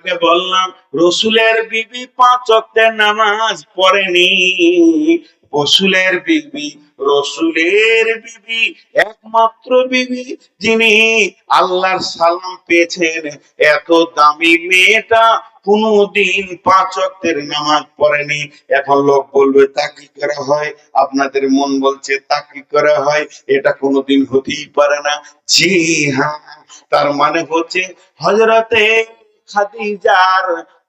আগে বললাম, রসুলের বিবি পাঁচ ওয়াক্তের নামাজ পড়েনি। রসুলের বিবি রসুলের বিবি, একমাত্র বিবি যিনি আল্লাহর সালাম পেয়েছেন। এত দামি মেয়েটা কোনদিন পাঁচ ওয়াক্তের নামাজ পড়েনি। এখন লোক বলবে, তা কি করে হয়? আপনাদের মন বলছে, তা কি করে হয়? এটা কোনোদিন হতেই পারে না। জি হ্যাঁ তার মানে হচ্ছে হজরতে খাদিজার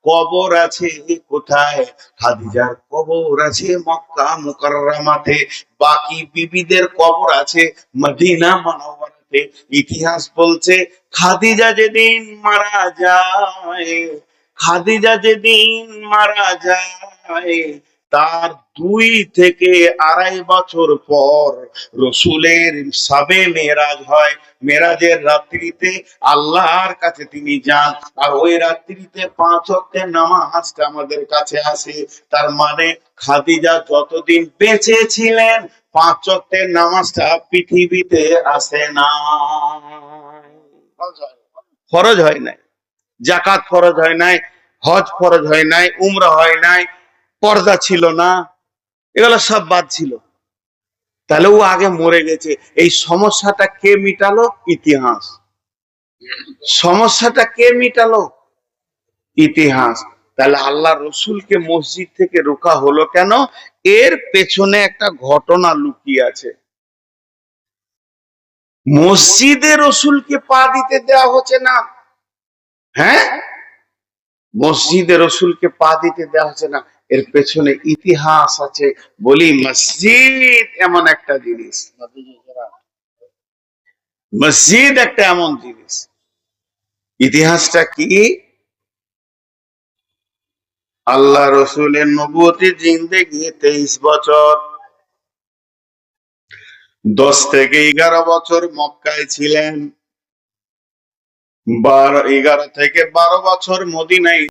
কবর আছে। কোথায়? খাদিজার কবর আছে মক্কা মুকাররামাতে বাকি বিবিদের কবর আছে মদিনা মানবরাতে ইতিহাস বলছে, খাদিজা যেদিন মারা যায়, খাদিজা যেদিন মারা যায় তার দুই থেকে আড়াই বছর পর রসুলের সাবে মেরাজ হয়। মেরাজের রাত্রিতে আল্লাহর কাছে তিনি যান। আর ওই রাত্রিতে পাঁচ অক্টের নামাজটা আমাদের কাছে আসে। তার মানে খাদিজা যতদিন বেঁচে ছিলেন, পাঁচ অক্টের নামাজটা পৃথিবীতে আসে না। ফরজ হয় নাই। জাকাত ফরজ হয় নাই, হজ ফরজ হয় নাই, উমরা হয় নাই। পর্দা ছিল না, এগুলো সব বাদ ছিল। তাহলে ও আগে মরে গেছে। এই সমস্যাটা কে মিটালো? ইতিহাস। সমস্যাটা কে মিটালো? ইতিহাস। তাহলে আল্লাহ রসুলকে মসজিদ থেকে রোকা হলো কেন? এর পেছনে একটা ঘটনা লুকিয়ে আছে। মসজিদে রসুলকে পা দিতে দেওয়া হচ্ছে না। হ্যাঁ? মসজিদে রসুলকে পা দিতে দেওয়া হচ্ছে না। এর পেছনে ইতিহাস আছে। বলি মসজিদ এমন একটা জিনিস। মসজিদ একটা এমন জিনিস। ইতিহাসটা কি? আল্লাহ রসুলের নবতী জিন্দেগি তেইশ বছর। দশ থেকে এগারো বছর মক্কায় ছিলেন। বারো, এগারো থেকে বারো বছর মদিনায়